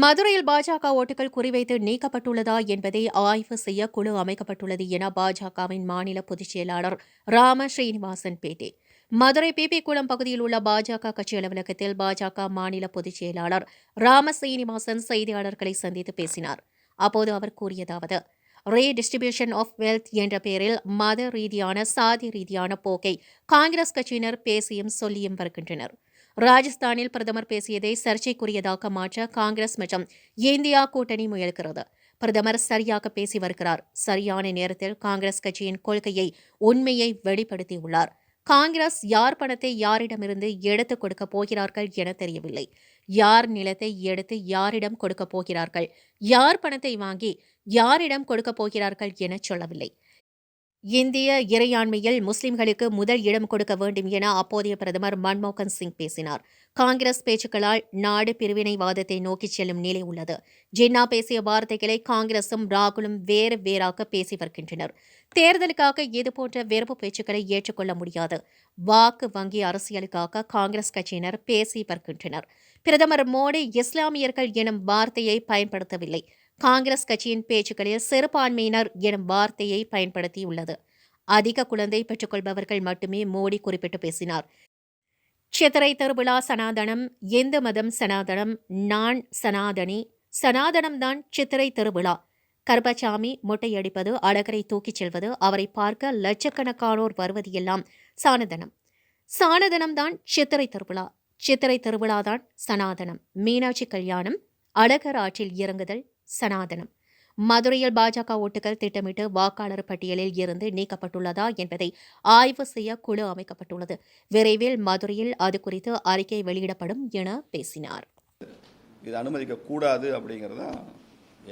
மதுரையில் பாஜக ஓட்டுகள் குறிவைத்து நீக்கப்பட்டுள்ளதா என்பதை ஆய்வு செய்ய குழு அமைக்கப்பட்டுள்ளது என பாஜகவின் மாநில பொதுச் செயலாளர் ராம ஸ்ரீனிவாசன் பேட்டி. மதுரை பிபி குளம் பகுதியில் உள்ள பாஜக கட்சி அலுவலகத்தில் பாஜக மாநில பொதுச் செயலாளர் ராம ஸ்ரீனிவாசன் செய்தியாளர்களை சந்தித்து பேசினார். அப்போது அவர் கூறியதாவது ரீடிஸ்ட்ரிபியூஷன் ஆஃப் வெல்த் என்ற பெயரில் மத ரீதியான சாதி ரீதியான போக்கை காங்கிரஸ் கட்சியினர் பேசியும் சொல்லியும் வருகின்றனர். ராஜஸ்தானில் பிரதமர் பேசியதை சர்ச்சைக்குரியதாக மாற்ற காங்கிரஸ் மற்றும் இந்தியா கூட்டணி முயல்கிறது. பிரதமர் சரியாக பேசி வருகிறார். சரியான நேரத்தில் காங்கிரஸ் கட்சியின் கொள்கையை உண்மையை வெளிப்படுத்தியுள்ளார். காங்கிரஸ் யார் பணத்தை யாரிடமிருந்து எடுத்துக் கொடுக்கப் போகிறார்கள் என தெரியவில்லை. யார் நிலத்தை எடுத்து யாரிடம் கொடுக்கப் போகிறார்கள்? யார் பணத்தை வாங்கி யாரிடம் கொடுக்கப் போகிறார்கள் என சொல்லவில்லை. இந்திய இறையாண்மையில் முஸ்லிம்களுக்கு முதல் இடம் கொடுக்க வேண்டும் என அப்போதைய பிரதமர் மன்மோகன் சிங் பேசினார். காங்கிரஸ் பேச்சுக்களால் நாடு பிரிவினைவாதத்தை நோக்கிச் செல்லும் நிலை உள்ளது. ஜின்னா பேசிய வார்த்தைகளை காங்கிரசும் ராகுலும் வேறு வேறாக பேசி வருகின்றனர். தேர்தலுக்காக இதுபோன்ற வெறுப்பு பேச்சுக்களை ஏற்றுக்கொள்ள முடியாது. வாக்கு வங்கி அரசியலுக்காக காங்கிரஸ் கட்சியினர் பேசி வருகின்றனர். பிரதமர் மோடி இஸ்லாமியர்கள் எனும் வார்த்தையை பயன்படுத்தவில்லை. காங்கிரஸ் கட்சியின் பேச்சுக்களில் சிறுபான்மையினர் எனும் வார்த்தையை பயன்படுத்தியுள்ளது. அதிக குழந்தை பெற்றுக்கொள்பவர்கள் மட்டுமே மோடி குறிப்பிட்டு பேசினார். சித்திரை திருவிழா சனாதனம் இந்து மதம் சனாதனம் நான் சனாதனி சனாதனம்தான் சித்திரை திருவிழா. கருப்பசாமி முட்டையடிப்பது அழகரை தூக்கிச் செல்வது அவரை பார்க்க லட்சக்கணக்கானோர் வருவது எல்லாம் சானதனம் சானதனம்தான் சித்திரை திருவிழா. சித்திரை திருவிழாதான் சனாதனம். மீனாட்சி கல்யாணம் அழகர் ஆற்றில் இறங்குதல் சனாதனம். மதுரையில் பாஜக ஓட்டுகள் திட்டமிட்டு வாக்காளர் பட்டியலில் இருந்து நீக்கப்பட்டுள்ளதா என்பதை ஆய்வு செய்ய குழு அமைக்கப்பட்டுள்ளது. விரைவில் மதுரையில் அது குறித்து அறிக்கை வெளியிடப்படும் என பேசினார். இது அனுமதிக்க கூடாது அப்படிங்கிறது தான்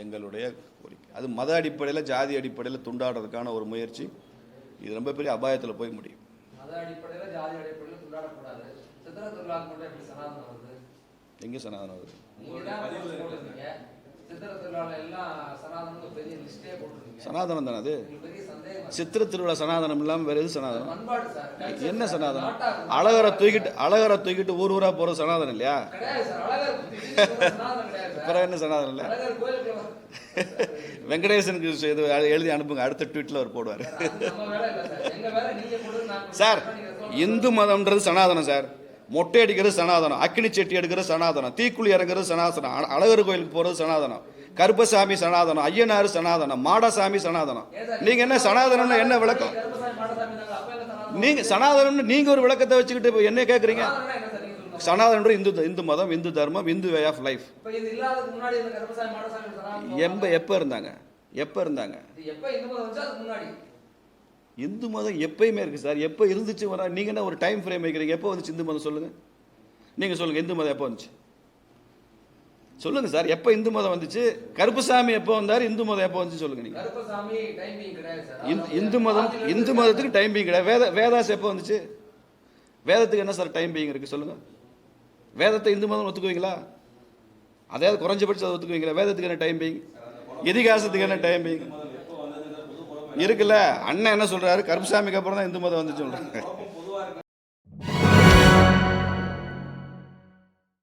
எங்களுடைய கோரிக்கை. அது மத அடிப்படையில் ஜாதி அடிப்படையில் துண்டாடுறதுக்கான ஒரு முயற்சி. இது ரொம்ப பெரிய அபாயத்தில் போய் முடியும். எங்கே சனாதனம் வருது? சனாதனம் தானே அது? சித்திர திருவிழா சனாதனம் இல்லாமல் வேறு எது சனாதனம்? என்ன. சனாதனம்? அழகரை தூக்கிட்டு அழகரை தூக்கிட்டு ஊர் ஊரா போகிற சனாதனம் இல்லையா? அப்புறம் என்ன சனாதனம் இல்லை? வெங்கடேசனுக்கு இது எழுதி அனுப்புங்க. அடுத்த ட்வீட்டில் அவர் போடுவார். சார். இந்து மதம்ன்றது சனாதனம் சார். மொட்டை அடிக்கிறது சனாதனம் அக்கினி செட்டி எடுக்கிறது சனாதனம் தீக்குழி இறங்குறது சனாதனம் அழகர் கோயிலுக்கு போகிறது சனாதனம் கருப்பசாமி சனாதனம் ஐயனார் சனாதனம் மாடசாமி சனாதனம். நீங்க என்ன சனாதனம்னு என்ன விளக்கம்? கருப்பசாமி மாடசாமி இருந்தாங்க அப்ப என்ன சனாதனம் நீங்க சனாதனம்னு நீங்க ஒரு விளக்கத்தை வச்சுக்கிட்டு இப்ப என்ன சொல்லுங்க சனாதனம்ன்றது இந்து இந்து மதம் இந்து தர்மம் இந்து வே ஆஃப் லைஃப் எம்ப எப்ப இருந்தாங்க? எப்ப இருந்தாங்க? எப்ப இந்து மதம் எப்பயுமே இருக்கு சார். எப்போ இருந்துச்சு வரா நீங்க என்ன ஒரு டைம் ஃப்ரேம் வைக்கிறீங்க? எப்போ வந்துச்சு இந்து மதம் சொல்லுங்க. நீங்க சொல்லுங்க இந்து மதம் எப்போ வந்துச்சு? சொல்லுங்க சார் எப்போ இந்து மதம் வந்துச்சு? கருப்புசாமி எப்போ வந்தார்? இந்து மதம் எப்போ வந்துச்சு சொல்லுங்க நீங்க. கருப்பசாமி டைமிங் கிடையாது சார். இந்து மதம் இந்து மதத்துக்கு டைம் பீங் கிடையாது. வேத வேதாஸ் எப்போ வந்துச்சு? வேதத்துக்கு என்ன சார் டைம் பீங் இருக்கு சொல்லுங்க. வேதத்தை இந்து மதம் ஒத்துக்குவீங்களா? அதையாவது குறைஞ்சபட்சம் அதை ஒத்துக்குவீங்களா? வேதத்துக்கு என்ன டைம் பீங் இதிகாசத்துக்கு என்ன டைம் பீங் இருக்குல்ல அண்ணன் என்ன சொல்றாரு? கருப்புசாமிக்கு அப்புறம் தான் இந்து மதம் வந்துச்சு சொல்றாங்க